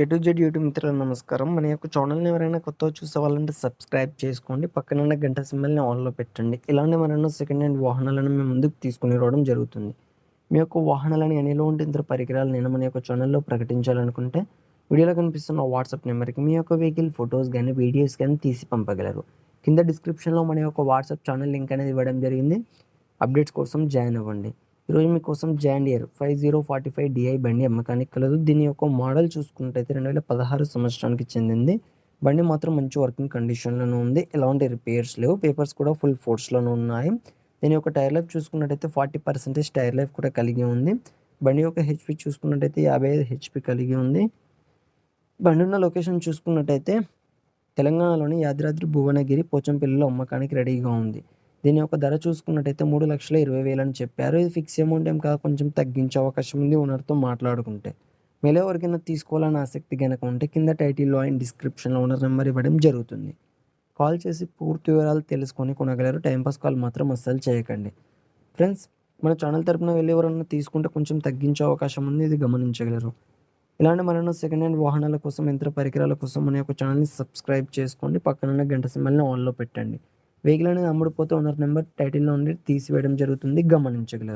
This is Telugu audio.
ఏ టు జెడ్ యూట్యూబ్ మిత్రులకు నమస్కారం. మన యొక్క ఛానల్ని ఎవరైనా కొత్త చూసే వాళ్ళంటే సబ్స్క్రైబ్ చేసుకోండి. పక్కన ఉన్న గంట సింబల్ని ఆన్లో పెట్టండి. ఇలాంటి మరెన్నో సెకండ్ హ్యాండ్ వాహనాలను మేము ముందుకు తీసుకుని రావడం జరుగుతుంది. మీ యొక్క వాహనాలను ఎన్నిలో ఉంటే ఇతర పరికరాలు నేను మన యొక్క ఛానల్లో ప్రకటించాలనుకుంటే వీడియోలో కనిపిస్తున్న వాట్సాప్ నెంబర్కి మీ యొక్క వెహికల్ ఫొటోస్ కానీ వీడియోస్ కానీ తీసి పంపగలరు. కింద డిస్క్రిప్షన్లో మన యొక్క వాట్సాప్ ఛానల్ లింక్ అనేది ఇవ్వడం జరిగింది. అప్డేట్స్ కోసం జాయిన్ అవ్వండి. ఈరోజు మీకోసం John Deere five zero forty five DI బండి అమ్మకానికి కలదు. దీని యొక్క మోడల్ చూసుకున్నట్టయితే రెండు వేల పదహారు సంవత్సరానికి చెందింది. బండి మాత్రం మంచి వర్కింగ్ కండిషన్లోనే ఉంది. ఎలాంటి రిపేర్స్ లేవు. పేపర్స్ కూడా ఫుల్ ఫోర్స్లోనే ఉన్నాయి. దీని యొక్క టైర్ లైఫ్ చూసుకున్నట్టయితే ఫార్టీ పర్సెంటేజ్ టైర్ లైఫ్ కూడా కలిగి ఉంది. బండి యొక్క హెచ్పి చూసుకున్నట్టయితే యాభై ఐదు హెచ్పి కలిగి ఉంది. బండి ఉన్న లొకేషన్ చూసుకున్నట్టయితే తెలంగాణలోని యాదాద్రి భువనగిరి పోచంపల్లిలో అమ్మకానికి రెడీగా ఉంది. దీని యొక్క ధర చూసుకున్నట్టయితే మూడు లక్షల ఇరవై వేలు అని చెప్పారు. ఇది ఫిక్స్ అమౌంట్ ఏం కాదు కొంచెం తగ్గించే అవకాశం ఉంది ఓనర్తో మాట్లాడుకుంటే. మీలో ఎవరికైనా తీసుకోవాలని ఆసక్తి కనుక ఉంటే కింద టైటిల్లో అండ్ డిస్క్రిప్షన్లో ఓనర్ నెంబర్ ఇవ్వడం జరుగుతుంది. కాల్ చేసి పూర్తి వివరాలు తెలుసుకొని కొనగలరు. టైంపాస్ కాల్ మాత్రం అస్సలు చేయకండి. ఫ్రెండ్స్ మన ఛానల్ తరపున వెళ్ళి ఎవరన్నా తీసుకుంటే కొంచెం తగ్గించే అవకాశం ఉంది ఇది గమనించగలరు. ఇలాంటి మరెన్నో సెకండ్ హ్యాండ్ వాహనాల కోసం యంత్ర పరికరాల కోసం మన యొక్క ఛానల్ని సబ్స్క్రైబ్ చేసుకోండి. పక్కన గంట సిమ్మల్ని ఆన్లో పెట్టండి. వెహికల్ అనేది అమ్ముడుపోతూ ఉన్నారు. నెంబర్ టైటిల్లో ఉండి తీసివేయడం జరుగుతుంది. గమనించగలరు.